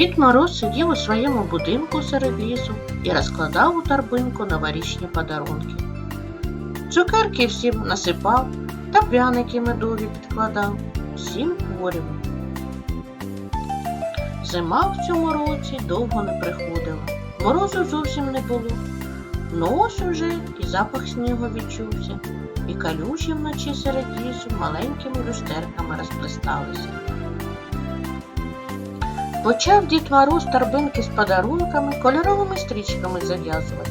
Дід Мороз сидів у своєму будинку серед лісу і розкладав у торбинку новорічні подарунки. Цукерки всім насипав та пряники медові підкладав, всім порівну. Зима в цьому році довго не приходила, морозу зовсім не було. Ну ось уже і запах снігу відчувся, і калюжі вночі серед лісу маленькими люстерками розплесталися. Почав Дід Мороз торбинки з подарунками кольоровими стрічками зав'язувати.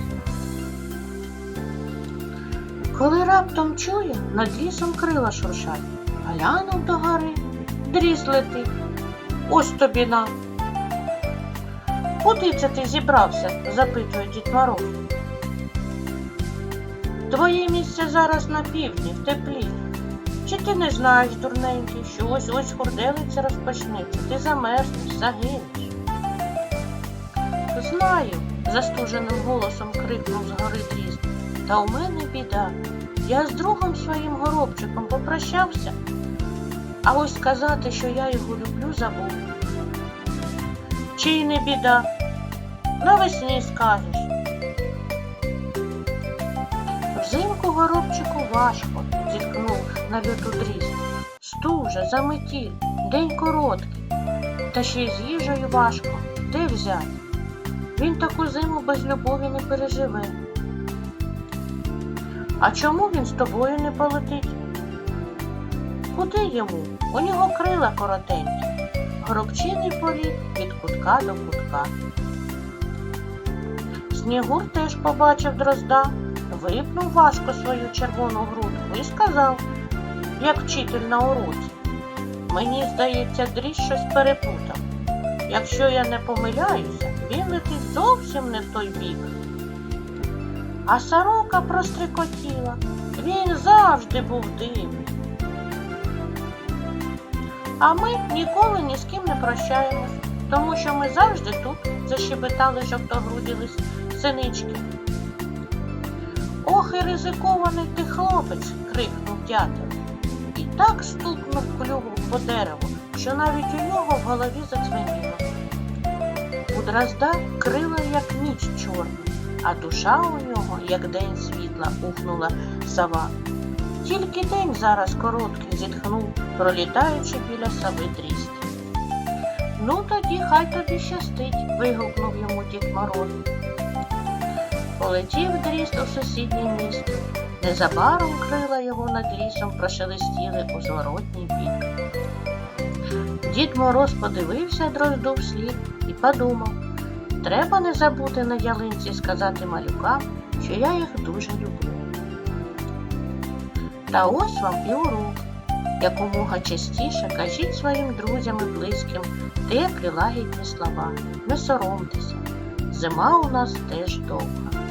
Коли раптом чує, над лісом крила шуршать, глянув до гори, дріз летить. Ось тобі на. Куди це ти зібрався? запитує Дід Мороз. Твоє місце зараз на півдні, в теплі. Чи ти не знаєш, дурненький, що ось ось хурделиця розпочнеться, ти замерзнеш, загинеш. Знаю, застуженим голосом крикнув з гори. Та у мене біда. Я з другом своїм горобчиком попрощався, а ось сказати, що я його люблю, забув. Чи й не біда? Навесні скажеш. Взимку горобчику важко, зіткнув на люту дріз. Стужа, заметіль, день короткий, та ще й з їжею важко. Де взяти? Він таку зиму без любові не переживе. А чому він з тобою не полетить? Куди йому? У нього крила коротенькі. Горобчиний політ від кутка до кутка. Снігур теж побачив дрозда, випнув важко свою червону грудку і сказав, як вчитель на уроці. Мені здається, дріж щось перепутав. Якщо я не помиляюся, він летить зовсім не в той бік. А сорока прострикотіла. Він завжди був дивний. А ми ніколи ні з ким не прощаємось, тому що ми завжди тут защебетали жовтогруді лис- синички. Ох і ризикований ти хлопець, крикнув дятел. Так стукнув клювом по дереву, що навіть у нього в голові задзвеніло. У дрозда крила, як ніч чорна, а душа у нього, як день світла, ухнула сова. Тільки день зараз короткий зітхнув, пролітаючи біля сови дріст. Ну тоді хай тобі щастить, вигукнув йому Дід Мороз. Полетів дріст у сусіднє місто. Незабаром крила його над лісом прошелестіли у зворотній бік. Дід Мороз подивився дрозду вслід і подумав, треба не забути на ялинці сказати малюкам, що я їх дуже люблю. Та ось вам і урок. Якомога частіше кажіть своїм друзям і близьким теплі лагідні слова. Не соромтеся. Зима у нас теж довга.